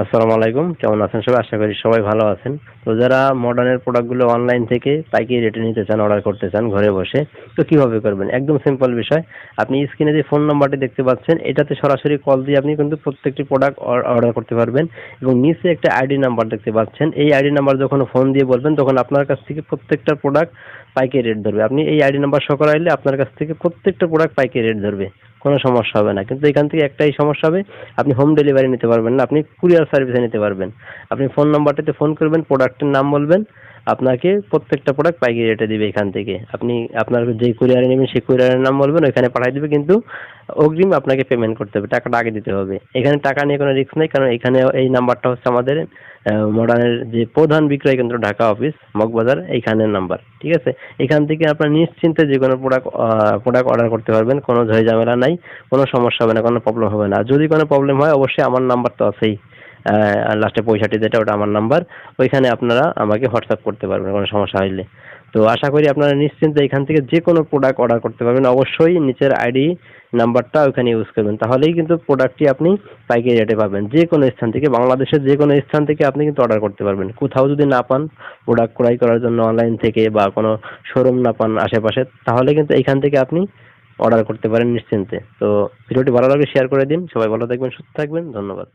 আসসালামু আলাইকুম, কেমন আছেন সবাই? আশা করি সবাই ভালো আছেন। তো যারা মডার্নের প্রোডাক্টগুলো অনলাইন থেকে পাইকারি রেটে নিতে চান অর্ডার করতে চান ঘরে বসে, তো কীভাবে করবেন? একদম সিম্পল বিষয়। আপনি স্ক্রিনে যে ফোন নাম্বারটি দেখতে পাচ্ছেন, এটাতে সরাসরি কল দিয়ে আপনি কিন্তু প্রত্যেকটি প্রোডাক্ট অর্ডার করতে পারবেন এবং নিচে একটা আইডি নাম্বার দেখতে পাচ্ছেন। এই আইডি নাম্বার যখন ফোন দিয়ে বলবেন, তখন আপনার কাছ থেকে প্রত্যেকটা প্রোডাক্ট পাইকারি রেট ধরবে। আপনি এই আইডি নাম্বার সহ করাইলে আপনার কাছ থেকে প্রত্যেকটা প্রোডাক্ট পাইকারি রেট ধরবে। কোনো সমস্যা হবে না। কিন্তু এখান থেকে একটাই সমস্যা হবে, আপনি হোম ডেলিভারি নিতে পারবেন না, আপনি কুরিয়ার সার্ভিসে নিতে পারবেন। আপনি ফোন নাম্বারটাতে ফোন করবেন প্রোডাক্টের নাম বলবেন আপনাকে প্রত্যেকটা প্রোডাক্ট পাইকারি রেটে দিবে এখান থেকে। আপনি আপনার যেই কুরিয়ারে নেবেন, সেই কুরিয়ারের নাম বলবেন, ওইখানে পাঠিয়ে দিবে, কিন্তু অগ্রিম আপনাকে পেমেন্ট করতে হবে, টাকাটা আগে দিতে হবে। এখানে টাকা নিয়ে কোনো রিস্ক নেই, কারণ এখানে এই নাম্বারটা হচ্ছে আমাদের মডার্নের যে প্রধান বিক্রয় কেন্দ্র ঢাকা অফিস মগবাজার, এইখানের নাম্বার ঠিক আছে? এখান থেকে আপনার নিশ্চিন্তে যে কোনো প্রোডাক্ট প্রোডাক্ট অর্ডার করতে পারবেন, কোনো ঝয় ঝামেলা নাই, কোনো সমস্যা হবে না, কোনো প্রবলেম হবে না। যদি কোনো প্রবলেম হয়, অবশ্যই আমার নাম্বার তো আছেই। লাস্টে পয়সাটি যেটা, ওটা আমার নাম্বার ওইখানে আপনারা আমাকে হোয়াটসঅ্যাপ করতে পারবেন, কোনো সমস্যা হইলে। তো আশা করি আপনারা নিশ্চিন্তে এখান থেকে যে কোনো প্রোডাক্ট অর্ডার করতে পারবেন। অবশ্যই নিচের আইডি নাম্বারটা ওখানে ইউজ করবেন। তাহলেই কিন্তু প্রোডাক্টটি আপনি পাইকারি রেটে পাবেন। যে কোনো স্থান থেকে, বাংলাদেশের যে কোনো স্থান থেকে আপনি কিন্তু অর্ডার করতে পারবেন। কোথাও যদি না পান প্রোডাক্ট ক্রয় করার জন্য অনলাইন থেকে বা কোনো শোরুম না পান আশেপাশে, তাহলে কিন্তু এখান থেকে আপনি অর্ডার করতে পারেন নিশ্চিন্তে। তো ভিডিওটি ভালো লাগলে শেয়ার করে দিন। সবাই ভালো থাকবেন, সুস্থ থাকবেন। ধন্যবাদ।